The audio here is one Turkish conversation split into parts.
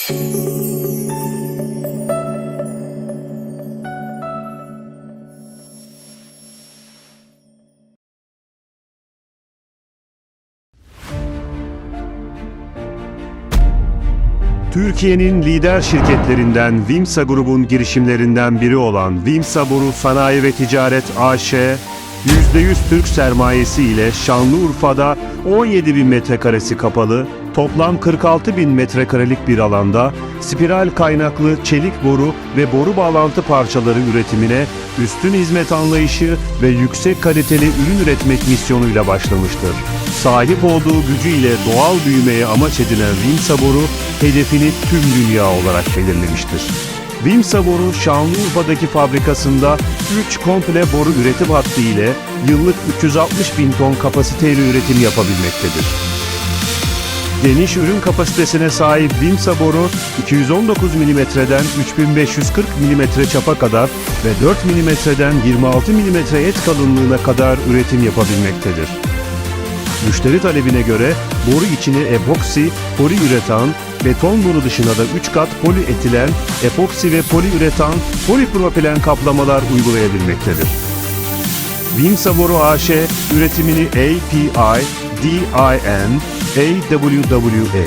Türkiye'nin lider şirketlerinden Vimsa Grubun girişimlerinden biri olan Vimsa Boru Sanayi ve Ticaret AŞ, %100 Türk sermayesi ile Şanlıurfa'da 17 bin metrekaresi kapalı, toplam 46 bin metrekarelik bir alanda spiral kaynaklı çelik boru ve boru bağlantı parçaları üretimine üstün hizmet anlayışı ve yüksek kaliteli ürün üretmek misyonuyla başlamıştır. Sahip olduğu gücüyle doğal büyümeye amaç edinen Vimsa Boru, hedefini tüm dünya olarak belirlemiştir. Vimsa Boru, Şanlıurfa'daki fabrikasında 3 komple boru üretim hattı ile yıllık 360 bin ton kapasiteyle üretim yapabilmektedir. Geniş ürün kapasitesine sahip Vimsa boru 219 mm'den 3540 mm çapa kadar ve 4 mm'den 26 mm et kalınlığına kadar üretim yapabilmektedir. Müşteri talebine göre boru içine epoksi, poliüretan, beton boru dışına da 3 kat polietilen, epoksi ve poliüretan, polipropilen kaplamalar uygulayabilmektedir. Vimsa Boru AŞ üretimini API, DIN, AWWA,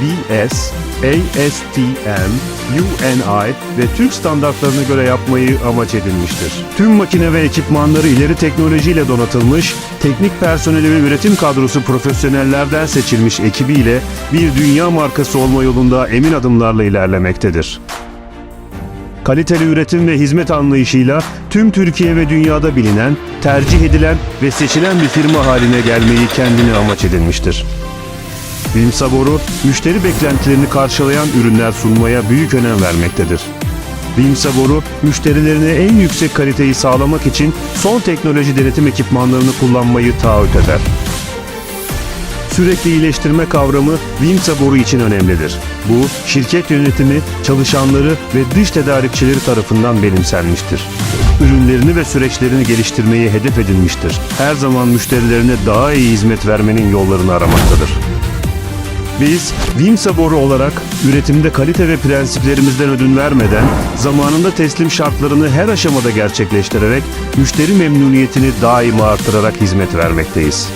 BS, ASTM, UNI ve Türk standartlarına göre yapmayı amaç edinmiştir. Tüm makine ve ekipmanları ileri teknolojiyle donatılmış, teknik personeli ve üretim kadrosu profesyonellerden seçilmiş ekibiyle bir dünya markası olma yolunda emin adımlarla ilerlemektedir. Kaliteli üretim ve hizmet anlayışıyla tüm Türkiye ve dünyada bilinen, tercih edilen ve seçilen bir firma haline gelmeyi kendine amaç edinmiştir. Boru, müşteri beklentilerini karşılayan ürünler sunmaya büyük önem vermektedir. Boru, müşterilerine en yüksek kaliteyi sağlamak için son teknoloji denetim ekipmanlarını kullanmayı taahhüt eder. Sürekli iyileştirme kavramı Vimsa için önemlidir. Bu, şirket yönetimi, çalışanları ve dış tedarikçileri tarafından benimsenmiştir. Ürünlerini ve süreçlerini geliştirmeyi hedef edinmiştir. Her zaman müşterilerine daha iyi hizmet vermenin yollarını aramaktadır. Biz Vimsa boru olarak üretimde kalite ve prensiplerimizden ödün vermeden zamanında teslim şartlarını her aşamada gerçekleştirerek müşteri memnuniyetini daima artırarak hizmet vermekteyiz.